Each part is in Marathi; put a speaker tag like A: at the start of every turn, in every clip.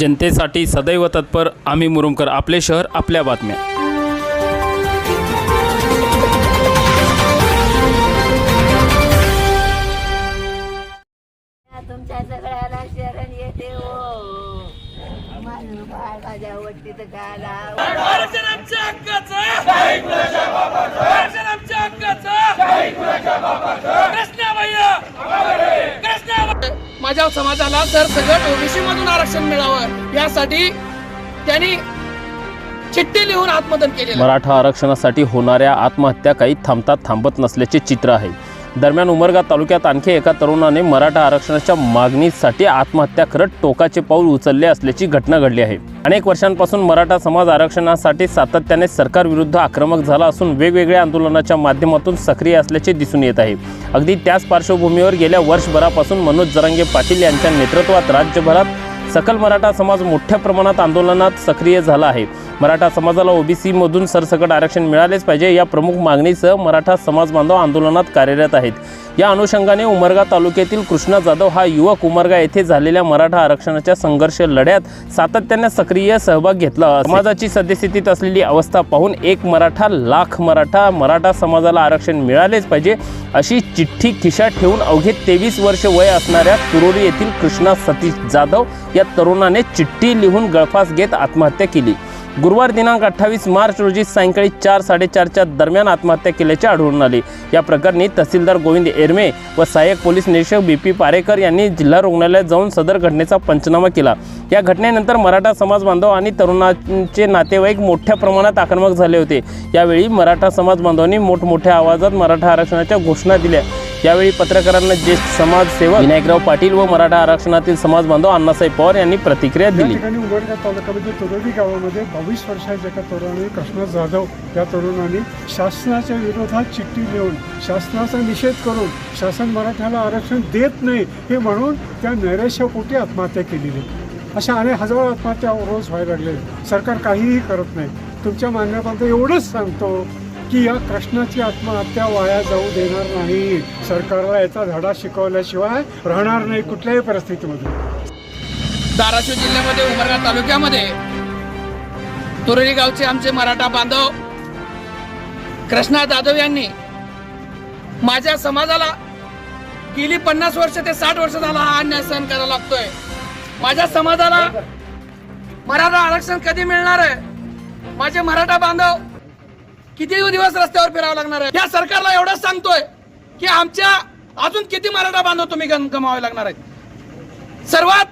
A: जनतेसाठी सदैव तत्पर आम्ही मुरुमकर आपले शहर आपल्या बातम्या.
B: तुमच्या सगळ्याला शरण येते हो. माझं बाळ माझ्या वट्टीत गाला.
C: आरक्षण आमच्या हक्काचं समाजाला सर सगळं ओबीसी मधून आरक्षण मिळावं. यासाठी त्यांनी चिठ्ठी लिहून आत्मदन केले
A: मराठा आरक्षणासाठी होणाऱ्या आत्महत्या काही थांबतात थांबत नसल्याचे चित्र आहे. दरम्यान उमरगा तालुक्यात आणखी एका तरुणाने मराठा आरक्षणाच्या मागणीसाठी आत्महत्या करत टोकाचे पाऊल उचलले असल्याची घटना घडली आहे. अनेक वर्षांपासून मराठा समाज आरक्षणासाठी सातत्याने सरकारविरुद्ध आक्रमक झाला असून वेगवेगळ्या आंदोलनाच्या माध्यमातून सक्रिय असल्याचे दिसून येत आहे. अगदी त्याच पार्श्वभूमीवर गेल्या वर्षभरापासून मनोज जरांगे पाटील यांच्या नेतृत्वात राज्यभरात सकल मराठा समाज मोठ्या प्रमाणात आंदोलनात सक्रिय झाला आहे. मराठा समाजाला ओबीसीमधून सरसकट आरक्षण मिळालेच पाहिजे या प्रमुख मागणीसह मराठा समाज बांधव आंदोलनात कार्यरत आहेत. या अनुषंगाने उमरगा तालुक्यातील कृष्णा जाधव हा युवक उमरगा येथे झालेल्या मराठा आरक्षणाच्या संघर्ष लढ्यात सातत्याने सक्रिय सहभाग घेतला. समाजाची सद्यस्थितीत असलेली अवस्था पाहून एक मराठा लाख मराठा मराठा समाजाला आरक्षण मिळालेच पाहिजे अशी चिठ्ठी खिशात ठेवून अवघे तेवीस वर्ष वय असणाऱ्या तुरोरी येथील कृष्णा सतीश जाधव या तरुणाने चिठ्ठी लिहून गळफास घेत आत्महत्या केली. गुरुवार दिनांक अठ्ठावीस मार्च रोजी सायंकाळी चार साडेचारच्या दरम्यान आत्महत्या केल्याचे आढळून आले. या प्रकरणी तहसीलदार गोविंद एरमे व सहाय्यक पोलीस निरीक्षक बी पी पारेकर यांनी जिल्हा रुग्णालयात जाऊन सदर घटनेचा पंचनामा केला. या घटनेनंतर मराठा समाज बांधव आणि तरुणांचे नातेवाईक मोठ्या प्रमाणात आक्रमक झाले होते. यावेळी मराठा समाज बांधवांनी मोठमोठ्या आवाजात मराठा आरक्षणाच्या घोषणा दिल्या. यावेळी पत्रकारांना ज्येष्ठ समाजसेवक विनायकराव पाटील व मराठा आरक्षणातील समाज बांधव अण्णासाहेब पवार यांनी प्रतिक्रिया दिली.
D: ठिकाणी उमरगा तालुक्यामध्ये तुरोली गावामध्ये बावीस वर्षाच्या एका तरुणाने कृष्णा जाधव या तरुणाने शासनाच्या विरोधात चिठ्ठी लिहून शासनाचा निषेध करून शासन मराठ्याला आरक्षण देत नाही हे म्हणून त्या नैराश्यपोटी आत्महत्या केलेली. अशा अनेक हजारो आत्महत्या रोज व्हायला लागल्या सरकार काहीही करत नाही. तुमच्या मान्यपर्यंत एवढंच सांगतो. की या कृष्णाची आत्महत्या वाया जाऊ देणार नाही. सरकारला याचा धडा शिकवल्याशिवाय राहणार नाही कुठल्याही परिस्थितीमध्ये.
C: धाराशिव जिल्ह्यामध्ये उमरगा तालुक्यामध्ये तुरळी गावचे आमचे मराठा बांधव कृष्णा जाधव यांनी माझ्या समाजाला गेली पन्नास वर्ष ते साठ वर्ष झाला हा अन्याय सहन करायला लागतोय. माझ्या समाजाला मराठा आरक्षण कधी मिळणार आहे? माझे मराठा बांधव किती दिवस रस्त्यावर फिरावं लागणार आहे? या सरकारला एवढंच सांगतोय की आमच्या अजून किती मराठा बांधव तुम्ही गम- गमावे लागणार आहेत? सर्वात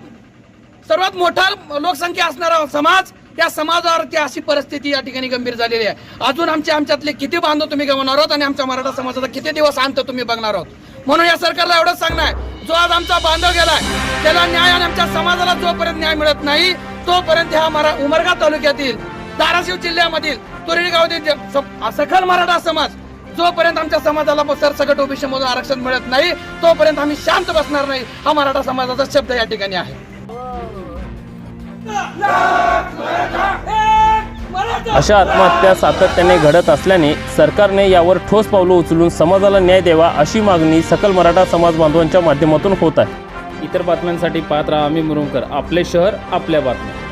C: सर्वात मोठा लोकसंख्या असणारा समाज त्या समाजावरती अशी परिस्थिती या ठिकाणी गंभीर झालेली आहे. अजून आमच्या आमच्यातले किती बांधव तुम्ही गमावणार आहोत आणि आमच्या मराठा समाजाचा किती दिवस अंत तुम्ही बघणार आहोत? म्हणून या सरकारला एवढंच सांगणं आहे. जो आज आमचा बांधव गेलाय त्याला न्याय आणि आमच्या समाजाला जोपर्यंत न्याय मिळत नाही तोपर्यंत ह्या मरा उमरगा तालुक्यातील धाराशिव जिल्ह्यामधील तुरडी गावातील स- सखल मराठा समाज जोपर्यंत आमच्या समाजाला सरसकट ओबीसी मधून आरक्षण मिळत नाही तोपर्यंत आम्ही शांत बसणार नाही. हा मराठा समाजाचा शब्द या ठिकाणी आहे.
A: अशा आत्महत्या सातत्याने घडत असल्याने सरकारने यावर ठोस पावलं उचलून समाजाला न्याय द्यावा अशी मागणी सकल मराठा समाज बांधवांच्या माध्यमातून होत आहे. इतर बातम्यांसाठी पाहत राहा आम्ही मुरुमकर आपले शहर आपल्या बातम्या.